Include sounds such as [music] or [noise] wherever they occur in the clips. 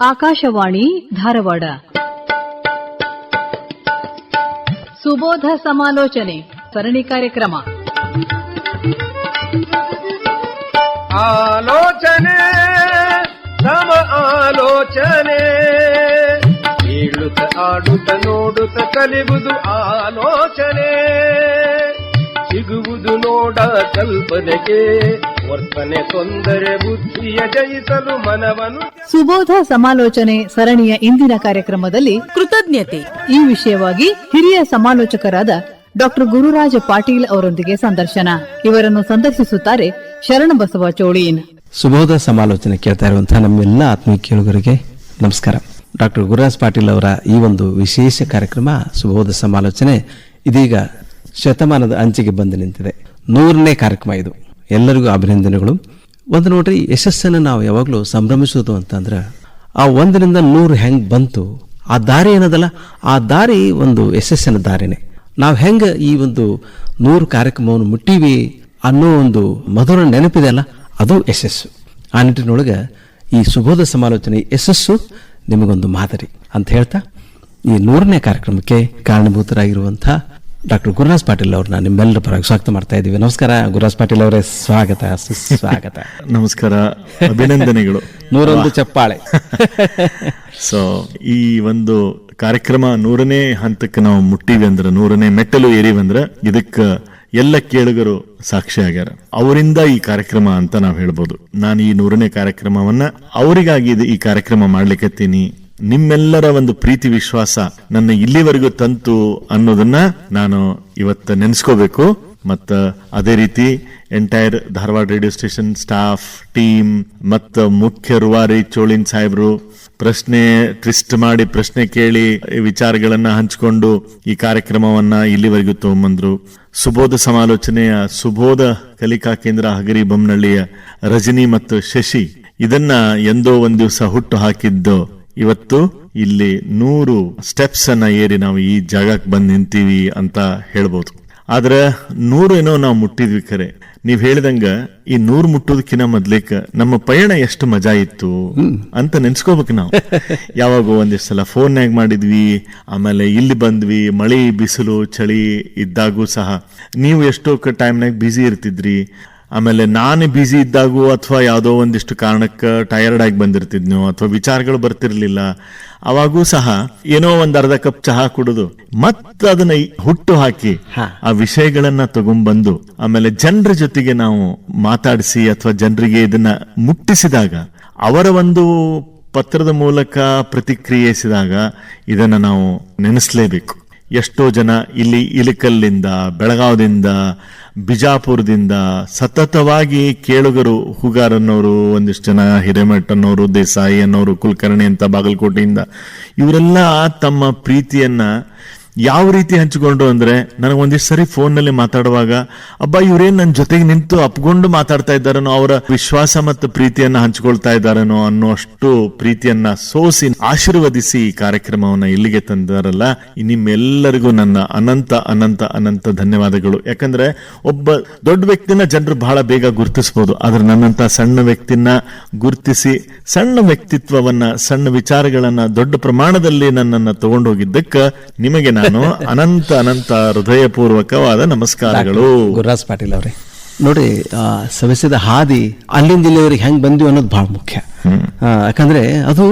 ಆಕಾಶವಾಣಿ ಧಾರವಾಡ ಸುಬೋಧ ಸಮಾಲೋಚನೆ ಸರಣಿ ಕಾರ್ಯಕ್ರಮ ಆಲೋಚನೆ ಸಮ ಆಲೋಚನೆ ಹೇಳುತ್ತ ಆಡುತ್ತ ನೋಡುತ್ತ ಕಲಿಬುದು ಆಲೋಚನೆ ಸಿಗುವುದು ನೋಡ ಕಲ್ಪನೆಗೆ. ವರ್ತನೆ ತೊಂದರೆ ಬುದ್ಧಿಯ ಜಯಿಸಲು ಮನವನು ಸುಬೋಧ ಸಮಾಲೋಚನೆ ಸರಣಿಯ ಇಂದಿನ ಕಾರ್ಯಕ್ರಮದಲ್ಲಿ ಕೃತಜ್ಞತೆ. ಈ ವಿಷಯವಾಗಿ ಹಿರಿಯ ಸಮಾಲೋಚಕರಾದ ಡಾಕ್ಟರ್ ಗುರುರಾಜ ಪಾಟೀಲ್ ಅವರೊಂದಿಗೆ ಸಂದರ್ಶನ. ಇವರನ್ನು ಸಂದರ್ಶಿಸುತ್ತಾರೆ ಶರಣಬಸವ ಚೋಳೀನ್. ಸುಬೋಧ ಸಮಾಲೋಚನೆ ಕೇಳ್ತಾ ಇರುವಂತಹ ನಮ್ಮೆಲ್ಲ ಆತ್ಮೀಯ ಕೇಳುಗರಿಗೆ ನಮಸ್ಕಾರ. ಡಾಕ್ಟರ್ ಗುರುರಾಜ್ ಪಾಟೀಲ್ ಅವರ ಈ ಒಂದು ವಿಶೇಷ ಕಾರ್ಯಕ್ರಮ ಸುಬೋಧ ಸಮಾಲೋಚನೆ ಇದೀಗ ಶತಮಾನದ ಅಂಚಿಗೆ ಬಂದು ನಿಂತಿದೆ. ನೂರನೇ ಕಾರ್ಯಕ್ರಮ ಇದು. ಎಲ್ಲರಿಗೂ ಅಭಿನಂದನೆಗಳು. ಒಂದು ನೋಡ್ರಿ, ಯಶಸ್ಸನ್ನು ನಾವು ಯಾವಾಗಲೂ ಸಂಭ್ರಮಿಸೋದು ಅಂತಂದ್ರೆ ಆ ಒಂದರಿಂದ ನೂರು ಹೆಂಗ್ ಬಂತು, ಆ ದಾರಿ ಏನದಲ್ಲ, ಆ ದಾರಿ ಒಂದು ಯಶಸ್ಸಿನ ದಾರಿನೇ. ನಾವು ಹೆಂಗೆ ಈ ಒಂದು ನೂರು ಕಾರ್ಯಕ್ರಮವನ್ನು ಮುಟ್ಟಿವಿ ಅನ್ನೋ ಒಂದು ಮಧುರ ನೆನಪಿದೆ ಅಲ್ಲ, ಅದು ಯಶಸ್ಸು. ಆ ನಿಟ್ಟಿನೊಳಗೆ ಈ ಸುಬೋಧ ಸಮಾಲೋಚನೆ ಯಶಸ್ಸು ನಿಮಗೊಂದು ಮಾದರಿ ಅಂತ ಹೇಳ್ತಾ, ಈ ನೂರನೇ ಕಾರ್ಯಕ್ರಮಕ್ಕೆ ಕಾರಣಭೂತರಾಗಿರುವಂಥ ಡಾಕ್ಟರ್ ಗುರುರಾಜ್ ಪಾಟೀಲ್ ಅವ್ರನ್ನ ನಿಮ್ಮೆಲ್ಲರ ಪರವಾಗಿ ಸ್ವಾಗತ ಮಾಡ್ತಾ ಇದ್ದೀವಿ. ನಮಸ್ಕಾರ ಗುರುರಾಜ್ ಪಾಟೀಲ್ ಅವರೇ. ಸ್ವಾಗತ ಸುಸ್ವಾಗತ. [laughs] ನಮಸ್ಕಾರ ಅಭಿನಂದನೆಗಳು. ನೂರೊಂದು ಚಪ್ಪಾಳೆ. [laughs] ಸೊ ಈ ಒಂದು ಕಾರ್ಯಕ್ರಮ ನೂರನೇ ಹಂತಕ್ಕೆ ನಾವು ಮುಟ್ಟಿವಿ ಅಂದ್ರೆ ನೂರನೇ ಮೆಟ್ಟಲು ಅಂದ್ರೆ ಇದಕ್ಕೆ ಎಲ್ಲ ಕೇಳುಗರು ಸಾಕ್ಷಿ ಆಗ್ಯಾರ. ಅವರಿಂದ ಈ ಕಾರ್ಯಕ್ರಮ ಅಂತ ನಾವು ಹೇಳ್ಬೋದು. ನಾನು ಈ ನೂರನೇ ಕಾರ್ಯಕ್ರಮವನ್ನ ಅವರಿಗಾಗಿ ಈ ಕಾರ್ಯಕ್ರಮ ಮಾಡ್ಲಿಕ್ಕತ್ತೀನಿ ನಿಮ್ಮೆಲ್ಲರ ಒಂದು ಪ್ರೀತಿ ವಿಶ್ವಾಸ ನನ್ನ ಇಲ್ಲಿವರೆಗೂ ತಂತು ಅನ್ನೋದನ್ನ ನಾನು ಇವತ್ತು ನೆನೆಸ್ಕೋಬೇಕು. ಮತ್ತ ಅದೇ ರೀತಿ entire Dharwad radio station staff team ಮತ್ತ ಮುಖ್ಯ ರುವಾರಿ ಚೋಳಿನ್ ಸಾಹೇಬ್ರು ಪ್ರಶ್ನೆ ಟ್ವಿಸ್ಟ್ ಮಾಡಿ ಪ್ರಶ್ನೆ ಕೇಳಿ ವಿಚಾರಗಳನ್ನ ಹಂಚಿಕೊಂಡು ಈ ಕಾರ್ಯಕ್ರಮವನ್ನ ಇಲ್ಲಿವರೆಗೂ ತಗೊಂಬಂದ್ರು. ಸುಬೋಧ ಸಮಾಲೋಚನೆಯ ಸುಬೋಧ ಕಲಿಕಾ ಕೇಂದ್ರ ಹಗರಿ ಬೊಮ್ಮನಹಳ್ಳಿಯ ರಜನಿ ಮತ್ತು ಶಶಿ ಇದನ್ನ ಎಂದೋ ಒಂದ್ ದಿವಸ ಹುಟ್ಟು ಹಾಕಿದ್ದು ಇವತ್ತು ಇಲ್ಲಿ ನೂರು ಸ್ಟೆಪ್ಸ್ ಅನ್ನ ಏರಿ ನಾವು ಈ ಜಾಗಕ್ಕೆ ಬಂದ್ ನಿಂತೀವಿ ಅಂತ ಹೇಳ್ಬೋದು. ಆದ್ರೆ ನೂರು ಏನೋ ನಾವು ಮುಟ್ಟಿದ್ವಿ ಖರೆ. ನೀವ್ ಹೇಳಿದಂಗ ಈ ನೂರು ಮುಟ್ಟೋದಕ್ಕಿಂತ ಮೊದ್ಲೇಕ ನಮ್ಮ ಪಯಣ ಎಷ್ಟು ಮಜಾ ಇತ್ತು ಅಂತ ನೆನ್ಸ್ಕೋಬೇಕು ನಾವು. [laughs] ಯಾವಾಗ ಒಂದಿಷ್ಟು ಸಲ ಫೋನ್ನಾಗ ಮಾಡಿದ್ವಿ ಆಮೇಲೆ ಇಲ್ಲಿ ಬಂದ್ವಿ ಮಳಿ ಬಿಸಿಲು ಚಳಿ ಇದ್ದಾಗೂ ಸಹ. ನೀವು ಎಷ್ಟೋ ಟೈಮ್ನಾಗ ಬ್ಯುಸಿ ಇರ್ತಿದ್ರಿ. ಆಮೇಲೆ ನಾನು ಬ್ಯುಸಿ ಇದ್ದಾಗೂ ಅಥವಾ ಯಾವುದೋ ಒಂದಿಷ್ಟು ಕಾರಣಕ್ಕೆ ಟಯರ್ಡ್ ಆಗಿ ಬಂದಿರ್ತಿದ್ನೋ ಅಥವಾ ವಿಚಾರಗಳು ಬರ್ತಿರ್ಲಿಲ್ಲ ಅವಾಗೂ ಸಹ ಏನೋ ಒಂದು ಅರ್ಧ ಕಪ್ ಚಹಾ ಕುಡಿದು ಮತ್ತೆ ಅದನ್ನ ಹುಟ್ಟು ಹಾಕಿ ಆ ವಿಷಯಗಳನ್ನ ತಗೊಂಡ್ಬಂದು ಆಮೇಲೆ ಜನರ ಜೊತೆಗೆ ನಾವು ಮಾತಾಡಿಸಿ ಅಥವಾ ಜನರಿಗೆ ಇದನ್ನ ಮುಟ್ಟಿಸಿದಾಗ ಅವರ ಒಂದು ಪತ್ರದ ಮೂಲಕ ಪ್ರತಿಕ್ರಿಯಿಸಿದಾಗ ಇದನ್ನ ನಾವು ನೆನೆಸಲೇಬೇಕು. ಎಷ್ಟೋ ಜನ ಇಲ್ಲಿ ಇಲಿಕಲ್ಲಿಂದ ಬೆಳಗಾವದಿಂದ ಬಿಜಾಪುರದಿಂದ ಸತತವಾಗಿ ಕೇಳುಗರು ಹುಗಾರನ್ನೋರು ಒಂದಿಷ್ಟು ಜನ ಹಿರೇಮಠ್ ಅನ್ನೋರು ದೇಸಾಯಿ ಅನ್ನೋರು ಕುಲಕರ್ಣಿ ಅಂತ ಬಾಗಲಕೋಟೆಯಿಂದ, ಇವರೆಲ್ಲ ತಮ್ಮ ಪ್ರೀತಿಯನ್ನ ಯಾವ ರೀತಿ ಹಂಚಿಕೊಂಡು ಅಂದ್ರೆ ನನಗೆ ಒಂದಿಷ್ಟು ಸರಿ ಫೋನ್ನಲ್ಲಿ ಮಾತಾಡುವಾಗ, ಅಬ್ಬ, ಇವ್ರೇನ್ ನನ್ನ ಜೊತೆಗೆ ನಿಂತು ಅಪ್ಕೊಂಡು ಮಾತಾಡ್ತಾ ಇದ್ದಾರನೋ, ಅವರ ವಿಶ್ವಾಸ ಮತ್ತು ಪ್ರೀತಿಯನ್ನ ಹಂಚಿಕೊಳ್ತಾ ಇದ್ದಾರನೋ ಅನ್ನೋ ಅಷ್ಟು ಪ್ರೀತಿಯನ್ನ ಸೋಸಿ ಆಶೀರ್ವದಿಸಿ ಈ ಕಾರ್ಯಕ್ರಮವನ್ನ ಇಲ್ಲಿಗೆ ತಂದಾರಲ್ಲ. ನಿಮ್ಮೆಲ್ಲರಿಗೂ ನನ್ನ ಅನಂತ ಅನಂತ ಅನಂತ ಧನ್ಯವಾದಗಳು. ಯಾಕಂದ್ರೆ ಒಬ್ಬ ದೊಡ್ಡ ವ್ಯಕ್ತಿನ ಜನರು ಬಹಳ ಬೇಗ ಗುರುತಿಸಬಹುದು ಆದರೆ ನನ್ನಂತ ಸಣ್ಣ ವ್ಯಕ್ತಿನ ಗುರುತಿಸಿ, ಸಣ್ಣ ವ್ಯಕ್ತಿತ್ವವನ್ನ, ಸಣ್ಣ ವಿಚಾರಗಳನ್ನ ದೊಡ್ಡ ಪ್ರಮಾಣದಲ್ಲಿ ನನ್ನನ್ನ ತಗೊಂಡೋಗಿದ್ದಕ್ಕೆ ನಿಮಗೆ ನಾನು ಅನಂತ ಅನಂತ ಹೃದಯಪೂರ್ವಕವಾದ ನಮಸ್ಕಾರಗಳು. ಗುರುರಾಜ್ ಪಾಟೀಲ್ ಅವರೇ. ನೋಡಿ ಸವಿಸಿದ ಸವೆಸಿದ ಹಾದಿ ಅಲ್ಲಿಂದ ಇಲ್ಲಿವರೆಗೆ ಹೆಂಗ್ ಬಂದ್ವಿ ಅನ್ನೋದು ಬಹಳ ಮುಖ್ಯ. ಯಾಕಂದ್ರೆ ಅದು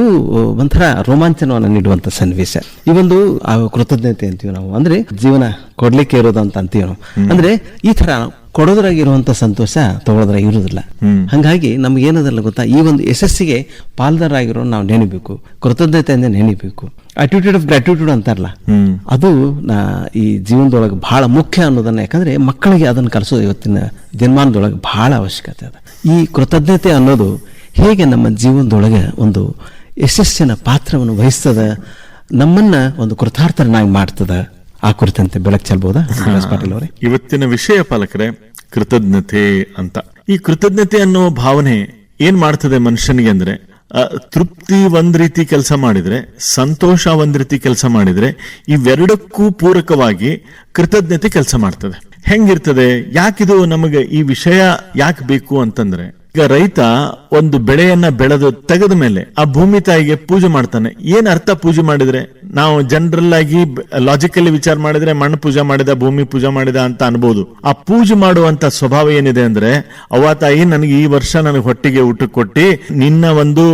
ಒಂಥರ ರೋಮಾಂಚನವನ್ನು ನೀಡುವಂತ ಸನ್ನಿವೇಶ. ಈ ಒಂದು ಆ ಕೃತಜ್ಞತೆ ಅಂತೀವಿ ನಾವು. ಅಂದ್ರೆ ಜೀವನ ಕೊಡ್ಲಿಕ್ಕೆ ಇರೋದು ಅಂತ ಅಂತೀವಿ ನಾವು. ಅಂದ್ರೆ ಈ ತರ ಕೊಡೋದ್ರಾಗ ಇರುವಂತ ಸಂತೋಷ ತಗೊಳೋದ್ರಾಗ ಇರುವುದಿಲ್ಲ ಹಂಗಾಗಿ ನಮ್ಗೆ ಏನದಲ್ಲ ಗೊತ್ತಾ? ಈ ಒಂದು ಯಶಸ್ಸಿಗೆ ಪಾಲ್ದಾರಾಗಿರೋ ನಾವು ನೆನಿಬೇಕು. ಕೃತಜ್ಞತೆಯಿಂದ ನೆನಿಬೇಕು. ಅಟಿಟ್ಯೂಡ್ ಆಫ್ ಗ್ರಾಟಿಟ್ಯೂಡ್ ಅಂತಾರಲ್ಲ. ಅದು ನಾ ಈ ಜೀವನದೊಳಗೆ ಬಹಳ ಮುಖ್ಯ ಅನ್ನೋದನ್ನ ಯಾಕಂದ್ರೆ ಮಕ್ಕಳಿಗೆ ಅದನ್ನು ಕಲಿಸೋದು ಇವತ್ತಿನ ದಿನಮಾನದೊಳಗೆ ಬಹಳ ಅವಶ್ಯಕತೆ ಅದ. ಈ ಕೃತಜ್ಞತೆ ಅನ್ನೋದು ಹೇಗೆ ನಮ್ಮ ಜೀವನದೊಳಗೆ ಒಂದು ಯಶಸ್ಸಿನ ಪಾತ್ರವನ್ನು ವಹಿಸ್ತದ ನಮ್ಮನ್ನ ಒಂದು ಕೃತಾರ್ಥರನ್ನಾಗಿ ಮಾಡ್ತದ? ಆ ಕುರಿತಂತೆ ಬೆಳಕು ಚೆಲ್ಬಹುದಾ ಗುರುರಾಜ್ ಪಾಟೀಲ್ ಅವರೇ? ಇವತ್ತಿನ ವಿಷಯ ಪಾಲಕರೇ ಕೃತಜ್ಞತೆ ಅಂತ. ಈ ಕೃತಜ್ಞತೆ ಅನ್ನೋ ಭಾವನೆ ಏನ್ ಮಾಡ್ತದೆ ಮನುಷ್ಯನಿಗೆ ಅಂದ್ರೆ ತೃಪ್ತಿ ಒಂದ್ ರೀತಿ ಕೆಲಸ ಮಾಡಿದ್ರೆ ಸಂತೋಷ ಒಂದ್ ರೀತಿ ಕೆಲಸ ಮಾಡಿದ್ರೆ ಇವೆರಡಕ್ಕೂ ಪೂರಕವಾಗಿ ಕೃತಜ್ಞತೆ ಕೆಲಸ ಮಾಡ್ತದೆ. ಹೆಂಗಿರ್ತದೆ? ಯಾಕಿದು ನಮಗೆ ಈ ವಿಷಯ ಯಾಕೆ ಬೇಕು ಅಂತಂದ್ರೆ ಈಗ ರೈತ ಒಂದು ಬೆಳೆಯನ್ನ ಬೆಳೆದು ತೆಗೆದ ಮೇಲೆ ಆ ಭೂಮಿ ತಾಯಿಗೆ ಪೂಜೆ ಮಾಡ್ತಾನೆ. ಏನ್ ಅರ್ಥ ಪೂಜೆ ಮಾಡಿದ್ರೆ? ನಾವು ಜನರಲ್ ಆಗಿ ಲಾಜಿಕಲಿ ವಿಚಾರ ಮಾಡಿದ್ರೆ ಮಣ್ಣು ಪೂಜೆ ಮಾಡಿದ, ಭೂಮಿ ಪೂಜೆ ಮಾಡಿದ ಅಂತ ಅನ್ಬೋದು. ಆ ಪೂಜೆ ಮಾಡುವಂತ ಸ್ವಭಾವ ಏನಿದೆ ಅಂದ್ರೆ, ಅವ್ವ ತಾಯಿ ನನಗೆ ಈ ವರ್ಷ ನನಗೆ ಹೊಟ್ಟಿಗೆ ಊಟ ಕೊಟ್ಟಿ, ನಿನ್ನ ಒಂದು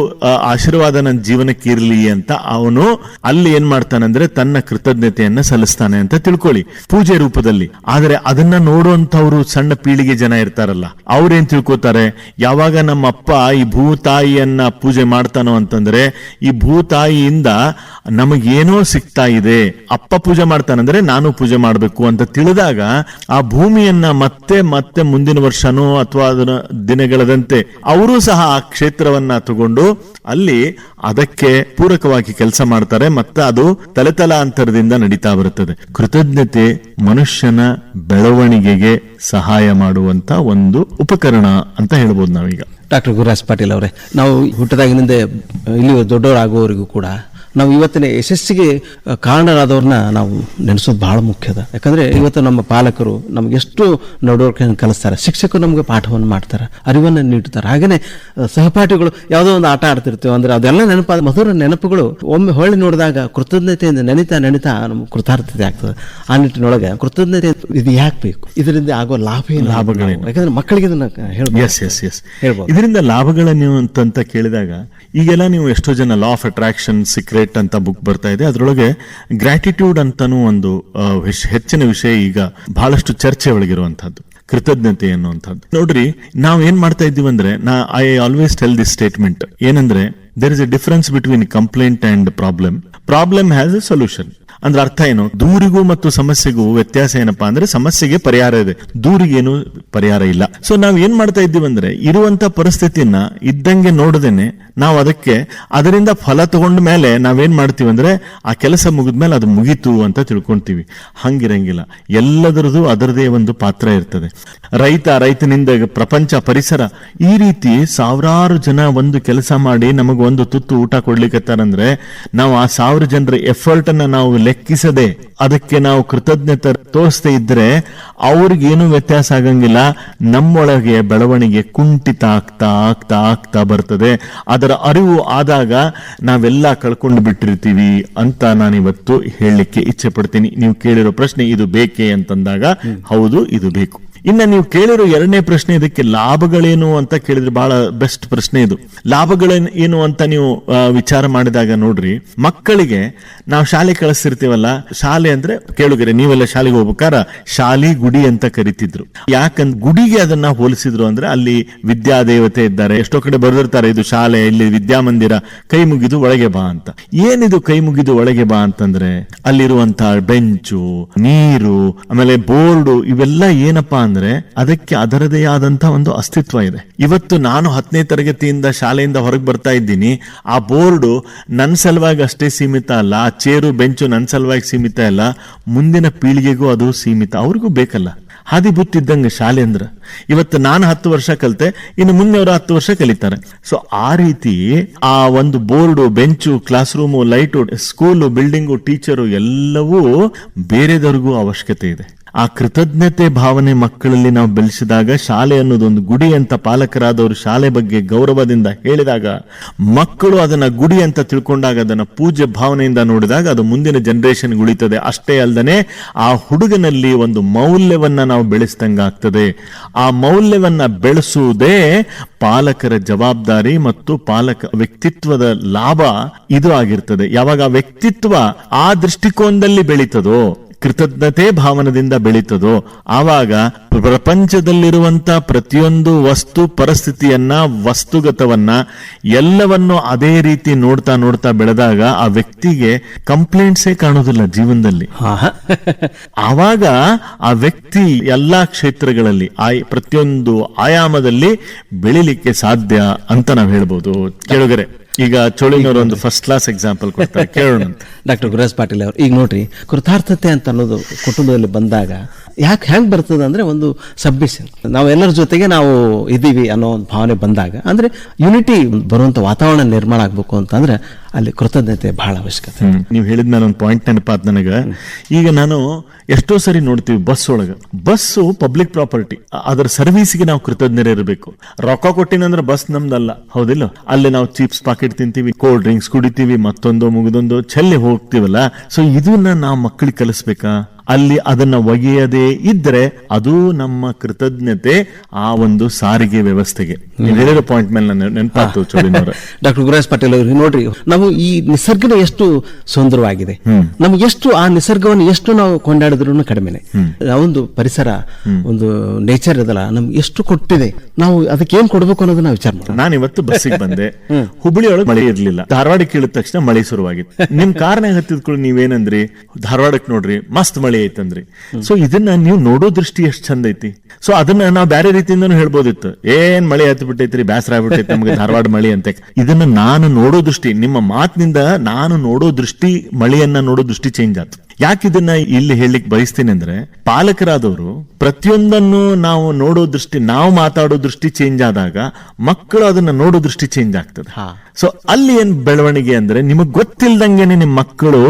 ಆಶೀರ್ವಾದ ನನ್ನ ಜೀವನಕ್ಕೆ ಇರ್ಲಿ ಅಂತ ಅವನು ಅಲ್ಲಿ ಏನ್ ಮಾಡ್ತಾನಂದ್ರೆ ತನ್ನ ಕೃತಜ್ಞತೆಯನ್ನ ಸಲ್ಲಿಸ್ತಾನೆ ಅಂತ ತಿಳ್ಕೊಳ್ಳಿ, ಪೂಜೆ ರೂಪದಲ್ಲಿ. ಆದ್ರೆ ಅದನ್ನ ನೋಡುವಂತವ್ರು ಸಣ್ಣ ಪೀಳಿಗೆ ಜನ ಇರ್ತಾರಲ್ಲ, ಅವ್ರೇನ್ ತಿಳ್ಕೊತಾರೆ? ಯಾವಾಗ ನಮ್ಮ ಅಪ್ಪ ಈ ಭೂತಾಯಿಯನ್ನ ಪೂಜೆ ಮಾಡ್ತಾನೋ ಅಂತಂದ್ರೆ ಈ ಭೂತಾಯಿಯಿಂದ ನಮಗೇನೋ ಸಿಗ್ತಾ ಇದೆ, ಅಪ್ಪ ಪೂಜೆ ಮಾಡ್ತಾನಂದ್ರೆ ನಾನು ಪೂಜೆ ಮಾಡಬೇಕು ಅಂತ ತಿಳಿದಾಗ ಆ ಭೂಮಿಯನ್ನ ಮತ್ತೆ ಮತ್ತೆ ಮುಂದಿನ ವರ್ಷನೋ ಅಥವಾ ಅದರ ದಿನಗಳದಂತೆ ಅವರು ಸಹ ಆ ಕ್ಷೇತ್ರವನ್ನ ತಗೊಂಡು ಅಲ್ಲಿ ಅದಕ್ಕೆ ಪೂರಕವಾಗಿ ಕೆಲಸ ಮಾಡ್ತಾರೆ, ಮತ್ತೆ ಅದು ತಲೆತಲಾಂತರದಿಂದ ನಡೀತಾ ಬರುತ್ತದೆ. ಕೃತಜ್ಞತೆ ಮನುಷ್ಯನ ಬೆಳವಣಿಗೆಗೆ ಸಹಾಯ ಮಾಡುವಂತ ಒಂದು ಉಪಕರಣ ಅಂತ ಹೇಳ್ಬೋದು ನಾವೀಗ. ಡಾಕ್ಟರ್ ಗುರುರಾಜ್ ಪಾಟೀಲ್ ಅವರೇ, ನಾವು ಹುಟ್ಟದಾಗಿನಿಂದ ಇಲ್ಲಿ ದೊಡ್ಡವರಾಗುವವರಿಗೂ ಕೂಡ ನಾವು ಇವತ್ತಿನ ಯಶಸ್ಸಿಗೆ ಕಾರಣರಾದವ್ರನ್ನ ನಾವು ನೆನೆಸೋದು ಬಹಳ ಮುಖ್ಯದ ಯಾಕಂದ್ರೆ ಇವತ್ತು ನಮ್ಮ ಪಾಲಕರು ನಮ್ಗೆ ಎಷ್ಟು ನಡವಳಿಕೆಯನ್ನು ಕಲಿಸ್ತಾರೆ. ಶಿಕ್ಷಕರು ನಮಗೆ ಪಾಠವನ್ನು ಮಾಡ್ತಾರೆ ಅರಿವನ್ನು ನೀಡ್ತಾರೆ. ಹಾಗೇನೆ ಸಹಪಾಠಿಗಳು ಯಾವುದೋ ಒಂದು ಆಟ ಆಡ್ತಿರ್ತೇವೆ ಅಂದ್ರೆ ಅದೆಲ್ಲ ನೆನಪಾದ ಮಧುರ ನೆನಪುಗಳು ಒಮ್ಮೆ ಹೊಳ್ಳಿ ನೋಡಿದಾಗ ಕೃತಜ್ಞತೆಯಿಂದ ನೆನಿತಾ ನೆನಿತಾ ನಮ್ಗೆ ಕೃತಾರ್ಥತೆ ಆಗ್ತದೆ. ಆ ನಿಟ್ಟಿನೊಳಗೆ ಕೃತಜ್ಞತೆ ಇದು ಯಾಕೆ ಬೇಕು? ಇದರಿಂದ ಆಗೋ ಲಾಭ ಏನು? ಲಾಭಗಳೇನು? ಯಾಕಂದ್ರೆ ಮಕ್ಕಳಿಗೆ ಇದನ್ನ ಹೇಳ್ಬೋದು ಎಸ್ ಎಸ್ ಎಸ್ ಹೇಳ್ಬೋದು. ಇದರಿಂದ ಲಾಭಗಳೇನು ಅಂತಂತ ಕೇಳಿದಾಗ ಈಗೆಲ್ಲ ನೀವು ಎಷ್ಟೋ ಜನ ಲಾ ಆಫ್ ಅಟ್ರಾಕ್ಷನ್ ಸೀಕ್ರೆಟ್ ಅಂತ ಬುಕ್ ಬರ್ತಾ ಇದೆ. ಅದರೊಳಗೆ ಗ್ರಾಟಿಟ್ಯೂಡ್ ಅಂತಾನೂ ಒಂದು ಹೆಚ್ಚಿನ ವಿಷಯ ಈಗ ಬಹಳಷ್ಟು ಚರ್ಚೆ ಒಳಗಿರುವಂತಹದ್ದು ಕೃತಜ್ಞತೆ ಅನ್ನುವಂಥದ್ದು. ನೋಡ್ರಿ, ನಾವು ಏನ್ ಮಾಡ್ತಾ ಇದ್ದೀವಿ ಅಂದ್ರೆ, ನಾ I always tell this statement ಏನಂದ್ರೆ there is a difference between complaint and problem problem has a solution ಅಂದ್ರೆ ಅರ್ಥ ಏನು? ದೂರಿಗೂ ಮತ್ತು ಸಮಸ್ಯೆಗೂ ವ್ಯತ್ಯಾಸ ಏನಪ್ಪಾ ಅಂದ್ರೆ ಸಮಸ್ಯೆಗೆ ಪರಿಹಾರ ಇದೆ. ದೂರಿಗೇನು ಪರಿಹಾರ ಇಲ್ಲ. ಸೊ ನಾವು ಏನ್ ಮಾಡ್ತಾ ಇದ್ದೀವಿ ಅಂದ್ರೆ ಇರುವಂತ ಪರಿಸ್ಥಿತಿಯನ್ನ ಇದ್ದಂಗೆ ನೋಡದೇನೆ ನಾವು ಅದಕ್ಕೆ ಅದರಿಂದ ಫಲ ತಗೊಂಡ ಮೇಲೆ ನಾವೇನ್ ಮಾಡ್ತೀವಿ ಅಂದ್ರೆ ಆ ಕೆಲಸ ಮುಗಿದ್ಮೇಲೆ ಅದು ಮುಗೀತು ಅಂತ ತಿಳ್ಕೊಂತೀವಿ. ಹಂಗಿರಂಗಿಲ್ಲ. ಎಲ್ಲದರದು ಅದರದೇ ಒಂದು ಪಾತ್ರ ಇರ್ತದೆ. ರೈತ, ರೈತನಿಂದ ಪ್ರಪಂಚ, ಪರಿಸರ ಈ ರೀತಿ ಸಾವಿರಾರು ಜನ ಒಂದು ಕೆಲಸ ಮಾಡಿ ನಮಗೆ ಒಂದು ತುತ್ತು ಊಟ ಕೊಡ್ಲಿಕ್ಕತ್ತಾರಂದ್ರೆ ನಾವು ಆ ಸಾವಿರ ಜನರ ಎಫರ್ಟ್ ಅನ್ನ ನಾವು ಲೆಕ್ಕಿಸದೆ ಅದಕ್ಕೆ ನಾವು ಕೃತಜ್ಞತೆ ತೋರಿಸದೆ ಇದ್ರೆ ಅವ್ರಿಗೇನು ವ್ಯತ್ಯಾಸ ಆಗಂಗಿಲ್ಲ. ನಮ್ಮೊಳಗೆ ಬೆಳವಣಿಗೆ ಕುಂಠಿತ ಆಗ್ತಾ ಆಗ್ತಾ ಆಗ್ತಾ ಬರ್ತದೆ. ಅದರ ಅರಿವು ಆದಾಗ ನಾವೆಲ್ಲ ಕಳ್ಕೊಂಡು ಬಿಟ್ಟಿರ್ತೀವಿ ಅಂತ ನಾನಿವತ್ತು ಹೇಳಲಿಕ್ಕೆ ಇಚ್ಛೆ ಪಡ್ತೀನಿ. ನೀವು ಕೇಳಿರೋ ಪ್ರಶ್ನೆ ಇದು ಬೇಕೇ ಅಂತಂದಾಗ, ಹೌದು, ಇದು ಬೇಕು. ಇನ್ನ ನೀವು ಕೇಳಿರೋ ಎರಡನೇ ಪ್ರಶ್ನೆ ಇದಕ್ಕೆ ಲಾಭಗಳೇನು ಅಂತ ಕೇಳಿದ್ರೆ ಬಹಳ ಬೆಸ್ಟ್ ಪ್ರಶ್ನೆ ಇದು. ಲಾಭಗಳೇನು, ಏನು ಅಂತ ನೀವು ವಿಚಾರ ಮಾಡಿದಾಗ ನೋಡ್ರಿ, ಮಕ್ಕಳಿಗೆ ನಾವು ಶಾಲೆ ಕಳಿಸ್ತಿರ್ತೀವಲ್ಲ, ಶಾಲೆ ಅಂದ್ರೆ, ಕೇಳುಗರೆ, ನೀವೆಲ್ಲ ಶಾಲೆಗೆ ಹೋಗ್ಬೇಕಾರ ಶಾಲಿ ಗುಡಿ ಅಂತ ಕರಿತಿದ್ರು. ಯಾಕಂದ್ರೆ ಗುಡಿಗೆ ಅದನ್ನ ಹೋಲಿಸಿದ್ರು ಅಂದ್ರೆ ಅಲ್ಲಿ ವಿದ್ಯಾ ದೇವತೆ ಇದ್ದಾರೆ. ಎಷ್ಟೋ ಕಡೆ ಬರೆದಿರ್ತಾರೆ, ಇದು ಶಾಲೆ, ಇಲ್ಲಿ ವಿದ್ಯಾಮಂದಿರ, ಕೈ ಮುಗಿದು ಒಳಗೆ ಬಾ ಅಂತ. ಏನಿದು ಕೈ ಮುಗಿದು ಒಳಗೆ ಬಾ ಅಂತಂದ್ರೆ ಅಲ್ಲಿರುವಂತ ಬೆಂಚು, ನೀರು, ಆಮೇಲೆ ಬೋರ್ಡು, ಇವೆಲ್ಲ ಏನಪ್ಪಾ ಅಂದ್ರೆ ಅದಕ್ಕೆ ಅದರದೇ ಆದಂತಹ ಒಂದು ಅಸ್ತಿತ್ವ ಇದೆ. ಇವತ್ತು ನಾನು ಹತ್ತನೇ ತರಗತಿಯಿಂದ ಶಾಲೆಯಿಂದ ಹೊರಗೆ ಬರ್ತಾ ಇದ್ದೀನಿ. ಆ ಬೋರ್ಡು ನನ್ನ ಸಲುವಾಗಿ ಅಷ್ಟೇ ಸೀಮಿತ ಅಲ್ಲ, ಆ ಚೇರು, ಬೆಂಚು ನನ್ನ ಸಲುವಾಗಿ ಸೀಮಿತ ಅಲ್ಲ, ಮುಂದಿನ ಪೀಳಿಗೆಗೂ ಅದು ಸೀಮಿತ, ಅವ್ರಿಗೂ ಬೇಕಲ್ಲ. ಹಾದಿ ಬುತ್ತಿದ್ದಂಗೆ ಶಾಲೆ ಅಂದ್ರೆ. ಇವತ್ತು ನಾನು ಹತ್ತು ವರ್ಷ ಕಲಿತೆ, ಇನ್ನು ಮುಂದೆ ಅವರು ಹತ್ತು ವರ್ಷ ಕಲಿತಾರೆ. ಸೊ ಆ ರೀತಿ ಆ ಒಂದು board, bench class room light, school, building, teacher ಎಲ್ಲವೂ ಬೇರೆದವ್ರಿಗೂ ಅವಶ್ಯಕತೆ ಇದೆ. ಆ ಕೃತಜ್ಞತೆ ಭಾವನೆ ಮಕ್ಕಳಲ್ಲಿ ನಾವು ಬೆಳೆಸಿದಾಗ ಶಾಲೆ ಅನ್ನೋದೊಂದು ಗುಡಿ ಅಂತ ಪಾಲಕರಾದವರು ಶಾಲೆ ಬಗ್ಗೆ ಗೌರವದಿಂದ ಹೇಳಿದಾಗ ಮಕ್ಕಳು ಅದನ್ನ ಗುಡಿ ಅಂತ ತಿಳ್ಕೊಂಡಾಗ ಅದನ್ನ ಪೂಜೆ ಭಾವನೆಯಿಂದ ನೋಡಿದಾಗ ಅದು ಮುಂದಿನ ಜನರೇಷನ್ ಉಳಿತದೆ. ಅಷ್ಟೇ ಅಲ್ಲದೆ ಆ ಹುಡುಗನಲ್ಲಿ ಒಂದು ಮೌಲ್ಯವನ್ನ ನಾವು ಬೆಳೆಸಿದಂಗಾಗ್ತದೆ ಆ ಮೌಲ್ಯವನ್ನ ಬೆಳೆಸುವುದೇ ಪಾಲಕರ ಜವಾಬ್ದಾರಿ ಮತ್ತು ಪಾಲಕ ವ್ಯಕ್ತಿತ್ವದ ಲಾಭ ಇದು ಆಗಿರ್ತದೆ. ಯಾವಾಗ ವ್ಯಕ್ತಿತ್ವ ಆ ದೃಷ್ಟಿಕೋನದಲ್ಲಿ ಬೆಳೀತದೋ ಕೃತಜ್ಞತೆ ಭಾವನದಿಂದ ಬೆಳೀತದೋ ಆವಾಗ ಪ್ರಪಂಚದಲ್ಲಿರುವಂತ ಪ್ರತಿಯೊಂದು ವಸ್ತು ಪರಿಸ್ಥಿತಿಯನ್ನ ವಸ್ತುಗತವನ್ನ ಎಲ್ಲವನ್ನು ಅದೇ ರೀತಿ ನೋಡ್ತಾ ನೋಡ್ತಾ ಬೆಳೆದಾಗ ಆ ವ್ಯಕ್ತಿಗೆ ಕಂಪ್ಲೇಂಟ್ಸೇ ಕಾಣೋದಿಲ್ಲ ಜೀವನದಲ್ಲಿ. ಆವಾಗ ಆ ವ್ಯಕ್ತಿ ಎಲ್ಲಾ ಕ್ಷೇತ್ರಗಳಲ್ಲಿ ಆ ಪ್ರತಿಯೊಂದು ಆಯಾಮದಲ್ಲಿ ಬೆಳಿಲಿಕ್ಕೆ ಸಾಧ್ಯ ಅಂತ ನಾವು ಹೇಳ್ಬೋದು. ಕೇಳುಗರೆ. ಈಗ ಚೋಳಿನವರು ಒಂದು ಫಸ್ಟ್ ಕ್ಲಾಸ್ ಎಕ್ಸಾಂಪಲ್ ಕೊಡ್ತಾರೆ. ಕೇಳೋಣ ಡಾಕ್ಟರ್ [laughs] ಗುರುರಾಜ್ ಪಾಟೀಲ್ ಅವರು, ಈಗ ನೋಡ್ರಿ, ಕೃತಾರ್ಥತೆ ಅಂತ ಅನ್ನೋದು ಕುಟುಂಬದಲ್ಲಿ ಬಂದಾಗ ಯಾಕೆ ಹ್ಯಾಂಗ್ ಬರ್ತದೆ ಅಂದ್ರೆ ಒಂದು ಸಬ್ಮಿಷನ್ ನಾವು ಎಲ್ಲರ ಜೊತೆಗೆ ನಾವು ಇದೀವಿ ಅನ್ನೋ ಒಂದು ಭಾವನೆ ಬಂದಾಗ, ಅಂದ್ರೆ ಯುನಿಟಿ ಬರುವಂತ ವಾತಾವರಣ ನಿರ್ಮಾಣ ಆಗಬೇಕು ಅಂತಂದ್ರೆ ಅಲ್ಲಿ ಕೃತಜ್ಞತೆ ಬಹಳ ಅವಶ್ಯಕತೆ. ನೀವು ಹೇಳಿದ ಮೇಲೆ ಒಂದು ಪಾಯಿಂಟ್ ನೆನಪಾತ್ ನನಗೆ. ಈಗ ನಾನು ಎಷ್ಟೋ ಸರಿ ನೋಡ್ತೀವಿ ಬಸ್ ಒಳಗ. ಬಸ್ಸು ಪಬ್ಲಿಕ್ ಪ್ರಾಪರ್ಟಿ ಅದರ ಸರ್ವಿಸ್ಗೆ ನಾವು ಕೃತಜ್ಞರಿರಬೇಕು ರೊಕ್ಕ ಕೊಟ್ಟಿನಂದ್ರೆ ಬಸ್ ನಮ್ದಲ್ಲ, ಹೌದಿಲ್ಲ? ಅಲ್ಲಿ ನಾವು ಚಿಪ್ಸ್ ಪಾಕೆಟ್ ತಿಂತೀವಿ ಕೋಲ್ಡ್ ಡ್ರಿಂಕ್ಸ್ ಕುಡಿತೀವಿ, ಮತ್ತೊಂದು, ಮುಗಿದೊಂದು ಚೆಲ್ಲಿ ಹೋಗ್ತೀವಲ್ಲ? ಸೊ ಇದನ್ನ ನಾವು ಮಕ್ಕಳಿಗೆ ಕಲಿಸ್ಬೇಕಾ? ಅಲ್ಲಿ ಅದನ್ನ ಒಗೆಯದೇ ಇದ್ರೆ ಅದು ನಮ್ಮ ಕೃತಜ್ಞತೆ ಆ ಒಂದು ಸಾರಿಗೆ ವ್ಯವಸ್ಥೆಗೆ. ಹೇಳಿರೋ ಪಾಯಿಂಟ್ ಮೇಲೆ ನಾನು ನೆನಪಾತು ಚೋಳಿನವ್ರೆ ಡಾಕ್ಟರ್ ಗುರುರಾಜ್ ಪಟೇಲ್ ಅವರು ನೋಡ್ರಿ ನಾವು ಈ ನಿಸರ್ಗದ ಎಷ್ಟು ಸುಂದರವಾಗಿದೆ ನಮ್ಗೆ ಎಷ್ಟು ಆ ನಿಸರ್ಗವನ್ನು ಎಷ್ಟು ನಾವು ಕೊಂಡಾಡಿದ್ರು ಕಡಿಮೆನೆ. ಆ ಒಂದು ಪರಿಸರ ಒಂದು ನೇಚರ್ ಅದಲ್ಲ ನಮ್ಗೆ ಎಷ್ಟು ಕೊಟ್ಟಿದೆ. ನಾವು ಅದಕ್ಕೆ ಏನ್ ಕೊಡ್ಬೇಕು ಅನ್ನೋದನ್ನ ವಿಚಾರ ಮಾಡೋಣ. ನಾನು ಇವತ್ತು ಬಸ್ಸಿಗೆ ಬಂದೆ. [laughs] ಹುಬ್ಬಳ್ಳಿ ಒಳಗೆ ಮಳೆ ಇರ್ಲಿಲ್ಲ. ಧಾರವಾಡಕ್ಕೆ ಇಳಿದ ತಕ್ಷಣ ಮಳೆ ಶುರುವಾಗಿತ್ತು. [laughs] ನಿಮ್ ಕಾರ್ನಾಗ ಹತ್ತಿದ್ಕೊಳ್ಳಿ ನೀವೇನಂದ್ರಿ? ಧಾರವಾಡಕ್ಕೆ ನೋಡ್ರಿ ಮಸ್ತ್ ಮಳೆ. ಐತಂದ್ರಿ. ಸೊ ಇದನ್ನ ನೀವು ನೋಡೋ ದೃಷ್ಟಿ ಎಷ್ಟು ಚಂದ ಐತಿ. ಸೊ ಅದನ್ನ ನಾವು ಬೇರೆ ರೀತಿಯಿಂದನೂ ಹೇಳ್ಬೋದಿತ್ತು. ಏನ್ ಮಳೆ ಹತ್ತು ಬಿಟ್ಟೈತ್ರಿ ಬ್ಯಾಸರ ಆಗ್ಬಿಟ್ಟೈತಿ ನಮಗೆ ಧಾರವಾಡ ಮಳೆ ಅಂತ. ಇದನ್ನ ನಾನು ನೋಡೋ ದೃಷ್ಟಿ ನಿಮ್ಮ ಮಾತಿನಿಂದ ನಾನು ನೋಡೋ ದೃಷ್ಟಿ ಮಳೆಯನ್ನ ನೋಡೋ ದೃಷ್ಟಿ ಚೇಂಜ್ ಆಯ್ತು ಯಾಕೆ ಇದನ್ನ ಇಲ್ಲಿ ಹೇಳಲಿಕ್ಕೆ ಬಯಸ್ತೀನಿ ಅಂದ್ರೆ ಪಾಲಕರಾದವರು ಪ್ರತಿಯೊಂದನ್ನು ನಾವು ನೋಡೋ ದೃಷ್ಟಿ ನಾವು ಮಾತಾಡೋ ದೃಷ್ಟಿ ಚೇಂಜ್ ಆದಾಗ ಮಕ್ಕಳು ಅದನ್ನ ನೋಡೋ ದೃಷ್ಟಿ ಚೇಂಜ್ ಆಗ್ತದೆ. ಸೊ ಅಲ್ಲಿ ಏನ್ ಬೆಳವಣಿಗೆ ಅಂದ್ರೆ ನಿಮಗ್ ಗೊತ್ತಿಲ್ದಂಗೆನೆ ನಿಮ್ಮ ಮಕ್ಕಳು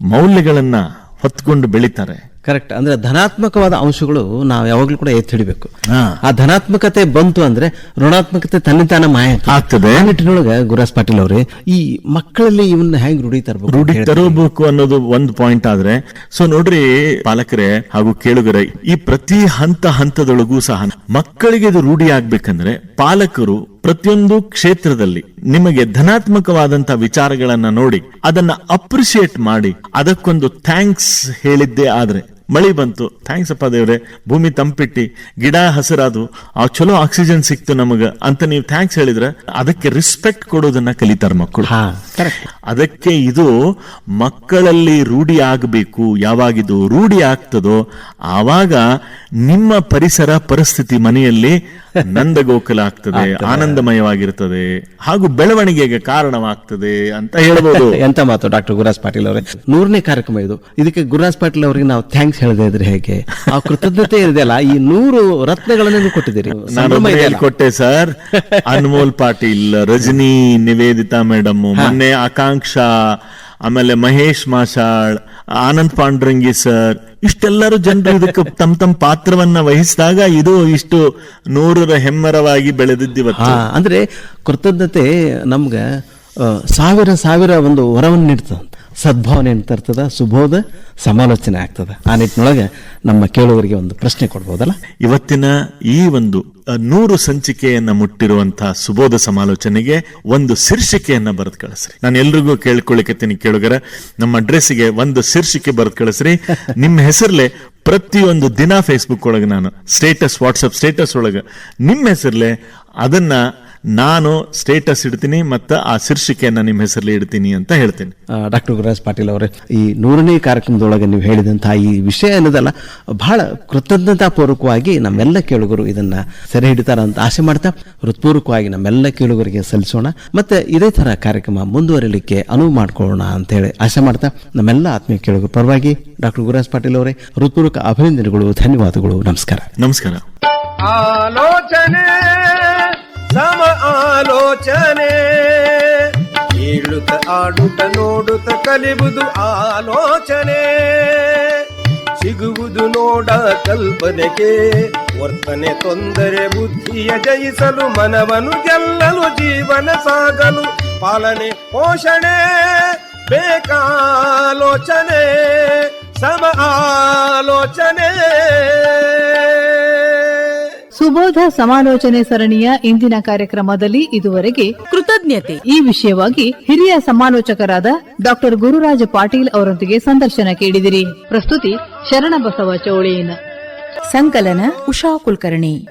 ಮೌಲ್ಯಗಳನ್ನ ಹೊತ್ಕೊಂಡು ಬೆಳಿತಾರೆ. ಕರೆಕ್ಟ್ ಅಂದ್ರೆ ಧನಾತ್ಮಕವಾದ ಅಂಶಗಳು ನಾವು ಯಾವಾಗ್ಲೂ ಕೂಡ ಎತ್ತಿ ಹಿಡಿಬೇಕು. ಆ ಧನಾತ್ಮಕತೆ ಬಂತು ಅಂದ್ರೆ ಋಣಾತ್ಮಕತೆ ತನ್ನಿಂತಾನ ಮಾಯ ಆಗ್ತದೆ. ಆ ನಿಟ್ಟಿನೊಳಗೆ ಗುರುರಾಜ್ ಪಾಟೀಲ್ ಅವರೇ ಈ ಮಕ್ಕಳಲ್ಲಿ ಇವನ್ನ ಹೆಂಗ್ ರೂಢಿ ತರಬೇಕು ರೂಢಿ ತರಬೇಕು ಅನ್ನೋದು ಒಂದು ಪಾಯಿಂಟ್ ಆದ್ರೆ ಸೊ ನೋಡ್ರಿ ಪಾಲಕರೇ ಹಾಗೂ ಕೇಳುಗರೆ ಈ ಪ್ರತಿ ಹಂತ ಹಂತದೊಳಗೂ ಸಹ ಮಕ್ಕಳಿಗೆ ಇದು ರೂಢಿ ಆಗ್ಬೇಕಂದ್ರೆ ಪಾಲಕರು ಪ್ರತಿಯೊಂದು ಕ್ಷೇತ್ರದಲ್ಲಿ ನಿಮಗೆ ಧನಾತ್ಮಕವಾದಂತ ವಿಚಾರಗಳನ್ನ ನೋಡಿ ಅದನ್ನ ಅಪ್ರಿಶಿಯೇಟ್ ಮಾಡಿ ಅದಕ್ಕೊಂದು ಥ್ಯಾಂಕ್ಸ್ ಹೇಳಿದ್ದೇ ಆದ್ರೆ ಮಳಿ ಬಂತು. ಥ್ಯಾಂಕ್ಸ್ ಅಪ್ಪ ದೇವ್ರೆ. ಭೂಮಿ ತಂಪಿಟ್ಟಿ. ಗಿಡ ಹಸಿರಾದು ಆ ಚಲೋ ಆಕ್ಸಿಜನ್ ಸಿಕ್ತು ನಮಗ ಅಂತ ನೀವು ಥ್ಯಾಂಕ್ಸ್ ಹೇಳಿದ್ರೆ ಅದಕ್ಕೆ ರಿಸ್ಪೆಕ್ಟ್ ಕೊಡೋದನ್ನ ಕಲಿತಾರ ಮಕ್ಕಳು. ಅದಕ್ಕೆ ಇದು ಮಕ್ಕಳಲ್ಲಿ ರೂಢಿ ಆಗಬೇಕು. ಯಾವಾಗಿದು ರೂಢಿ ಆಗ್ತದೋ ಆವಾಗ ನಿಮ್ಮ ಪರಿಸರ ಪರಿಸ್ಥಿತಿ ಮನೆಯಲ್ಲಿ ನಂದಗೋಕುಲ ಆಗ್ತದೆ ಆನಂದಮಯವಾಗಿರ್ತದೆ. ಹಾಗೂ ಬೆಳವಣಿಗೆಗೆ ಕಾರಣವಾಗ್ತದೆ ಅಂತ ಹೇಳ್ಬೋದು. ಎಂತ ಮಾತು ಡಾಕ್ಟರ್ ಗುರುರಾಜ್ ಪಾಟೀಲ್ ಅವರೇ? ನೂರನೇ ಕಾರ್ಯಕ್ರಮ ಇದು. ಇದಕ್ಕೆ ಗುರುರಾಜ್ ಪಾಟೀಲ್ ಅವರಿಗೆ ನಾವು ಥ್ಯಾಂಕ್ಸ್ ಹೇಳದೇ ಇದ್ರೆ ಹೇಗೆ? ಆ ಕೃತಜ್ಞತೆ ಇದೆಯಲ್ಲ ಈ ನೂರು ರತ್ನಗಳನ್ನು ಕೊಟ್ಟಿದ್ದೀರಿ. ನಾನು ಕೊಟ್ಟೆ ಸರ್. ಅನ್ಮೋಲ್ ಪಾಟೀಲ್ ರಜನಿ ನಿವೇದಿತಾ ಮೇಡಮ್ ಮೊನ್ನೆ ಆಕಾಂಕ್ಷಾ ಆಮೇಲೆ ಮಹೇಶ್ ಮಾಷಾಳ್ ಆನಂದ್ ಪಾಂಡ್ರಂಗಿ ಸರ್. ಇಷ್ಟೆಲ್ಲರೂ ಜನರು ಇದಕ್ಕೆ ತಮ್ಮ ತಮ್ಮ ಪಾತ್ರವನ್ನ ವಹಿಸಿದಾಗ ಇದು ಇಷ್ಟು ನೂರರ ಹೆಮ್ಮರವಾಗಿ ಬೆಳೆದಿದ್ದಿವತ್ತು ಅಂದ್ರೆ ಕೃತಜ್ಞತೆ ನಮ್ಗ ಸಾವಿರ ಸಾವಿರ ಒಂದು ವರವನ್ನು ನೀಡ್ತದ ಸದ್ಭಾವನೆಯನ್ನು ತರ್ತದ ಸುಬೋಧ ಸಮಾಲೋಚನೆ ಆಗ್ತದೆ. ಆ ನಿಟ್ಟಿನೊಳಗೆ ನಮ್ಮ ಕೇಳುವರಿಗೆ ಒಂದು ಪ್ರಶ್ನೆ ಕೊಡ್ಬೋದಲ್ಲ? ಇವತ್ತಿನ ಈ ಒಂದು ನೂರು ಸಂಚಿಕೆಯನ್ನ ಮುಟ್ಟಿರುವಂತಹ ಸುಬೋಧ ಸಮಾಲೋಚನೆಗೆ ಒಂದು ಶೀರ್ಷಿಕೆಯನ್ನ ಬರೆದು ಕಳಿಸ್ರಿ. ನಾನು ಎಲ್ರಿಗೂ ಕೇಳ್ಕೊಳ್ಳಿಕತ್ತೀನಿ ಕೇಳುಗರ, ನಮ್ಮ ಅಡ್ರೆಸ್ಗೆ ಒಂದು ಶೀರ್ಷಿಕೆ ಬರೆದು ಕಳಿಸ್ರಿ. ನಿಮ್ಮ ಹೆಸರಲ್ಲೇ ಪ್ರತಿಯೊಂದು ದಿನ ಫೇಸ್ಬುಕ್ ಒಳಗೆ ನಾನು ಸ್ಟೇಟಸ್ ವಾಟ್ಸಪ್ ಸ್ಟೇಟಸ್ ಒಳಗೆ, ನಿಮ್ಮ ಹೆಸರಲ್ಲೇ ಅದನ್ನ ನಾನು ಸ್ಟೇಟಸ್ ಇಡ್ತೀನಿ ಮತ್ತು ಆ ಶೀರ್ಷಿಕೆಯನ್ನು ನಿಮ್ಮ ಹೆಸರಲ್ಲಿ ಇಡ್ತೀನಿ ಅಂತ ಹೇಳ್ತೀನಿ. ಡಾಕ್ಟರ್ ಗುರುರಾಜ್ ಪಾಟೀಲ್ ಅವರೇ ಈ ನೂರನೇ ಕಾರ್ಯಕ್ರಮದೊಳಗೆ ನೀವು ಹೇಳಿದಂತಹ ಈ ವಿಷಯ ಅನ್ನೋದಲ್ಲ ಬಹಳ ಕೃತಜ್ಞತಾಪೂರ್ವಕವಾಗಿ ನಮ್ಮೆಲ್ಲ ಕೇಳುಗರು ಇದನ್ನ ಸೆರೆ ಹಿಡಿತಾರ ಅಂತ ಆಸೆ ಮಾಡ್ತಾ ಹೃತ್ಪೂರ್ವಕವಾಗಿ ನಮ್ಮೆಲ್ಲ ಕೇಳುಗರಿಗೆ ಸಲ್ಲಿಸೋಣ ಮತ್ತೆ ಇದೇ ತರ ಕಾರ್ಯಕ್ರಮ ಮುಂದುವರಿಲಿಕ್ಕೆ ಅನುವು ಮಾಡಿಕೊಳ್ಳೋಣ ಅಂತ ಹೇಳಿ ಆಸೆ ಮಾಡ್ತಾ ನಮ್ಮೆಲ್ಲ ಆತ್ಮೀಯ ಕೇಳುಗರು ಪರವಾಗಿ ಡಾಕ್ಟರ್ ಗುರುರಾಜ್ ಪಾಟೀಲ್ ಅವರೇ ಹೃತ್ಪೂರ್ವಕ ಅಭಿನಂದನೆಗಳು ಧನ್ಯವಾದಗಳು ನಮಸ್ಕಾರ. ನಮಸ್ಕಾರ. ಆಲೋಚನೆ ಸಮ ಆಲೋಚನೆ. ಕೇಳುತ್ತ ಆಡುತ್ತ ನೋಡುತ್ತ ಕಲಿಬುದು ಆಲೋಚನೆ. ಸಿಗುವುದು ನೋಡ ಕಲ್ಪನೆಗೆ. ವರ್ತನೆ ತೊಂದರೆ ಬುದ್ಧಿಯ ಜಯಿಸಲು ಮನವನ್ನು ಗೆಲ್ಲಲು ಜೀವನ ಸಾಗಲು ಪಾಲನೆ ಪೋಷಣೆ. ಬೇಕಾಲೋಚನೆ, ಸಮ ಆಲೋಚನೆ. ಸುಬೋಧ ಸಮಾಲೋಚನೆ ಸರಣಿಯ ಇಂದಿನ ಕಾರ್ಯಕ್ರಮದಲ್ಲಿ ಇದುವರೆಗೆ ಕೃತಜ್ಞತೆ. ಈ ವಿಷಯವಾಗಿ ಹಿರಿಯ ಸಮಾಲೋಚಕರಾದ ಡಾಕ್ಟರ್ ಗುರುರಾಜ ಪಾಟೀಲ್ ಅವರೊಂದಿಗೆ ಸಂದರ್ಶನ ಕೇಳಿದಿರಿ. ಪ್ರಸ್ತುತಿ ಶರಣಬಸವ ಚೌಳೇನ್ ಸಂಕಲನ ಉಷಾ ಕುಲಕರ್ಣಿ.